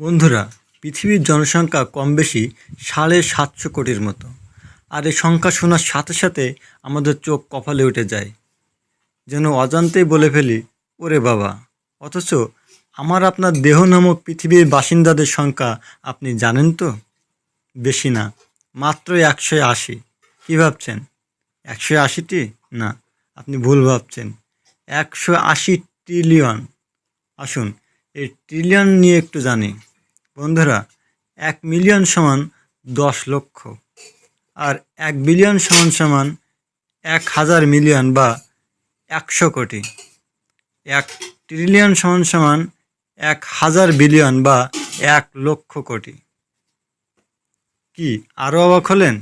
বন্ধুরা, পৃথিবীর জনসংখ্যা কম বেশি সাড়ে সাতশো কোটির মতো। আর এই সংখ্যা শোনার সাথে সাথে আমাদের চোখ কপালে উঠে যায়। যেন অজান্তেই বলে ফেলি, ওরে বাবা, অথচ আমার আপনার দেহ নামক পৃথিবীর বাসিন্দাদের সংখ্যা আপনি জানেন তো? বেশি না, মাত্র একশো আশি। কী ভাবছেন? একশো আশিটি? না, আপনি ভুল ভাবছেন। একশো আশি ট্রিলিয়ন। আসুন এই ট্রিলিয়ন নিয়ে একটু জানি। বন্ধুরা, এক মিলিয়ন সমান দশ লক্ষ আর এক বিলিয়ন সমান সমান এক হাজার মিলিয়ন বা একশো কোটি। এক ট্রিলিয়ন সমান সমান এক হাজার বিলিয়ন বা এক লক্ষ কোটি। কি আরও অবাক হলেন?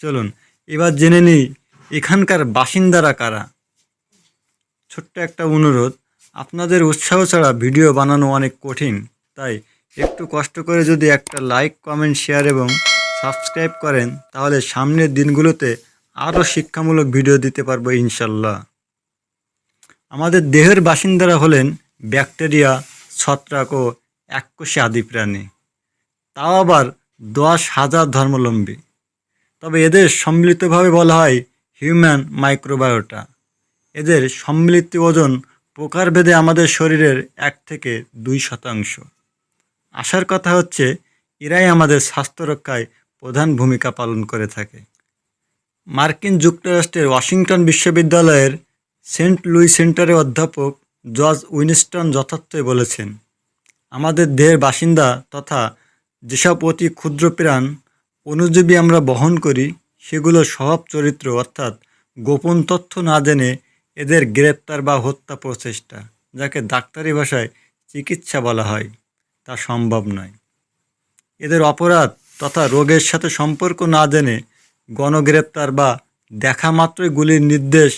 চলুন, এবার জেনে নিই, এখানকার বাসিন্দারা কারা? ছোট্ট একটা অনুরোধ আপনাদের উৎসাহ ছাড়া ভিডিও বানানো অনেক কঠিন, তাই একটু কষ্ট করে যদি একটা লাইক, কমেন্ট, শেয়ার এবং সাবস্ক্রাইব করেন, তাহলে সামনের দিনগুলোতে আরও শিক্ষামূলক ভিডিও দিতে পারব ইনশাল্লাহ। আমাদের দেহের বাসিন্দারা হলেন ব্যাকটেরিয়া, ছত্রাক ও এককোষী আদি প্রাণী। তাও আবার দশ হাজার ধর্মলম্বী। তবে এদের সম্মিলিতভাবে বলা হয় হিউম্যান মাইক্রোবায়োটা। এদের সম্মিলিত ওজন প্রকারভেদে আমাদের শরীরের এক থেকে দুই শতাংশ। আসার কথা হচ্ছে, এরাই আমাদের স্বাস্থ্য রক্ষায় প্রধান ভূমিকা পালন করে থাকে। মার্কিন যুক্তরাষ্ট্রের ওয়াশিংটন বিশ্ববিদ্যালয়ের সেন্ট লুই সেন্টারের অধ্যাপক জর্জ উইনস্টন যথার্থই বলেছেন, আমাদের দেহের বাসিন্দা তথা যেসব অতি ক্ষুদ্র প্রাণ অনুজীবী আমরা বহন করি সেগুলো স্বভাব চরিত্র অর্থাৎ গোপন তথ্য না জেনে এদের গ্রেপ্তার বা হত্যা প্রচেষ্টা, যাকে ডাক্তারি ভাষায় চিকিৎসা বলা হয়, তা সম্ভব নয়। এদের অপরাধ তথা রোগের সাথে সম্পর্ক না জেনে গণগ্রেপ্তার বা দেখা মাত্রই গুলির নির্দেশ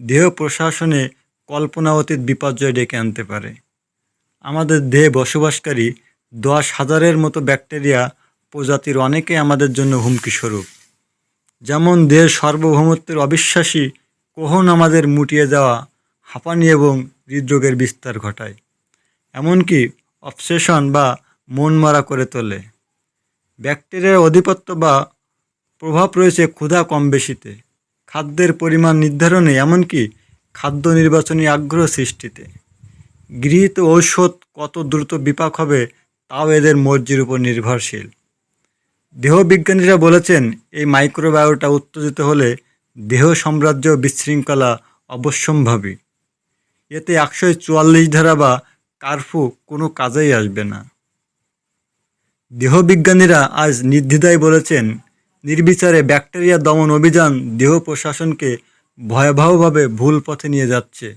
দেহ প্রশাসনে কল্পনা অতীত বিপর্যয় ডেকে আনতে পারে। আমাদের দেহে বসবাসকারী দশ হাজারের মতো ব্যাকটেরিয়া প্রজাতির অনেকে আমাদের জন্য হুমকি স্বরূপ যেমন দেহের সার্বভৌমত্বের অবিশ্বাসী কখন আমাদের মুটিয়ে যাওয়া হাঁপানি এবং হৃদরোগের বিস্তার ঘটায়? এমনকি অবসেশন বা মন মারা করে তোলে। ব্যাকটেরিয়ার অধিপত্য বা প্রভাব রয়েছে ক্ষুধা কম বেশিতে। খাদ্যের পরিমাণ নির্ধারণে, এমনকি খাদ্য নির্বাচনী আগ্রহ সৃষ্টিতে। গৃহীত ঔষধ কত দ্রুত বিপাক হবে, তাও এদের মর্জির উপর নির্ভরশীল। দেহবিজ্ঞানীরা বলেছেন, এই মাইক্রোবায়োটা উত্তেজিত হলে দেহ সাম্রাজ্য বিশৃঙ্খলা অবশ্যম্ভাবী। এতে একশো চুয়াল্লিশ ধারা বা কারফু কোনো কাজেই আসবে না। দেহবিজ্ঞানীরা আজ নির্দ্বিধায় বলেছেন, নির্বিচারে ব্যাকটেরিয়া দমন অভিযান দেহ প্রশাসনকে ভয়াবহভাবে ভুল পথে নিয়ে যাচ্ছে।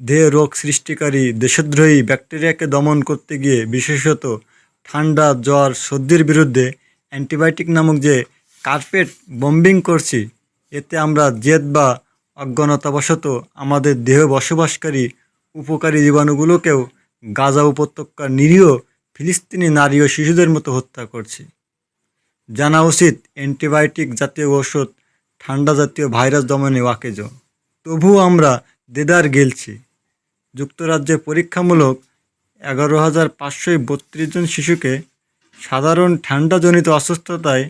দেহ রোগ সৃষ্টিকারী দেশদ্রোহী ব্যাকটেরিয়াকে দমন করতে গিয়ে বিশেষত ঠান্ডা, জ্বর, সর্দির বিরুদ্ধে অ্যান্টিবায়োটিক নামক যে কার্পেট বম্বিং করছি এতে আমরা জেদ বা অজ্ঞানতাবশত আমাদের দেহ বসবাসকারী উপকারী জীবাণুগুলোকেও গাজা উপত্যকার নিরীহ ফিলিস্তিনি নারী ও শিশুদের মতো হত্যা করছি। জানা উচিত অ্যান্টিবায়োটিক জাতীয় ঔষধ ঠান্ডা জাতীয় ভাইরাস দমনে ওয়াকেজ। তবুও আমরা দেদার গেলছি। যুক্তরাজ্যে পরীক্ষামূলক এগারো হাজার পাঁচশো বত্রিশ জন শিশুকে সাধারণ ঠান্ডাজনিত অসুস্থতায়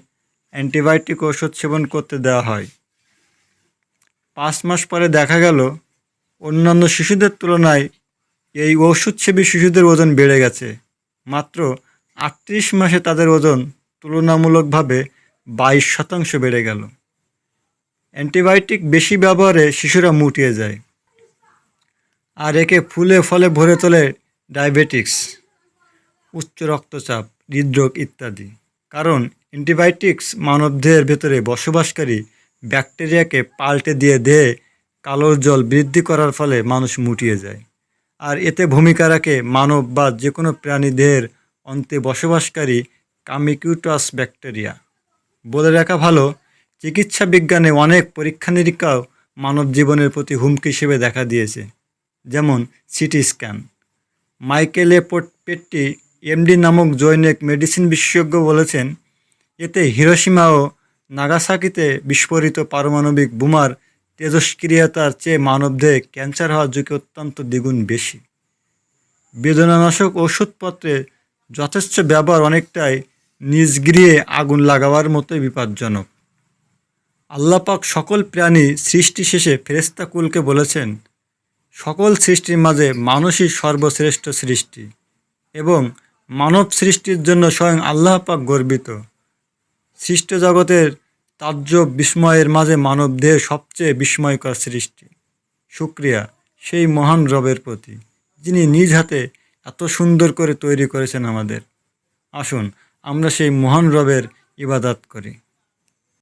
অ্যান্টিবায়োটিক ওষুধ সেবন করতে দেওয়া হয়। পাঁচ মাস পরে দেখা গেল, অন্যান্য শিশুদের তুলনায় এই ওষুধসেবী শিশুদের ওজন বেড়ে গেছে। মাত্র আটত্রিশ মাসে তাদের ওজন তুলনামূলকভাবে বাইশ শতাংশ বেড়ে গেল। অ্যান্টিবায়োটিক বেশি ব্যবহারে শিশুরা মুটিয়ে যায়। আর একে ফুলে ফলে ভরে তোলে ডায়াবেটিক্স, উচ্চ রক্তচাপ, হৃদরোগ ইত্যাদি। কারণ অ্যান্টিবায়োটিক্স মানবদেহের ভেতরে বসবাসকারী ব্যাকটেরিয়াকে পাল্টে দিয়ে দেহে কালোর জল বৃদ্ধি করার ফলে মানুষ মুটিয়ে যায়। আর এতে ভূমিকা রাখে মানব বা যে কোনো প্রাণী দেহের অন্তে বসবাসকারী কামিকিউটাস ব্যাকটেরিয়া। বলে রাখা ভালো, চিকিৎসা বিজ্ঞানে অনেক পরীক্ষা নিরীক্ষাও মানব জীবনের প্রতি হুমকি হিসেবে দেখা দিয়েছে, যেমন CT scan. Michael A Petty, MD নামক জৈনিক মেডিসিন বিশেষজ্ঞ বলেছেন, এতে হিরোসীমা ও নাগাসাকিতে বিস্ফোরিত পারমাণবিক বোমার তেজস্ক্রিয়তার চেয়ে মানবদেহে ক্যান্সার হওয়ার ঝুঁকি অত্যন্ত দ্বিগুণ বেশি। বেদনানাশক ওষুধপত্রে যথেষ্ট ব্যবহার অনেকটাই নিজ গৃহে আগুন লাগাবার মতোই বিপজ্জনক। আল্লাপাক সকল প্রাণী সৃষ্টি শেষে ফেরেস্তাকুলকে বলেছেন, সকল সৃষ্টির মাঝে মানুষই সর্বশ্রেষ্ঠ সৃষ্টি এবং মানব সৃষ্টির জন্য স্বয়ং আল্লাহ পাক গর্বিত। সৃষ্ট জগতের তার্য বিস্ময়ের মাঝে মানব দেহ সবচেয়ে বিস্ময়কর সৃষ্টি। শুক্রিয়া সেই মহান রবের প্রতি, যিনি নিজ হাতে এত সুন্দর করে তৈরি করেছেন আমাদের। আসুন আমরা সেই মহান রবের ইবাদাত করি।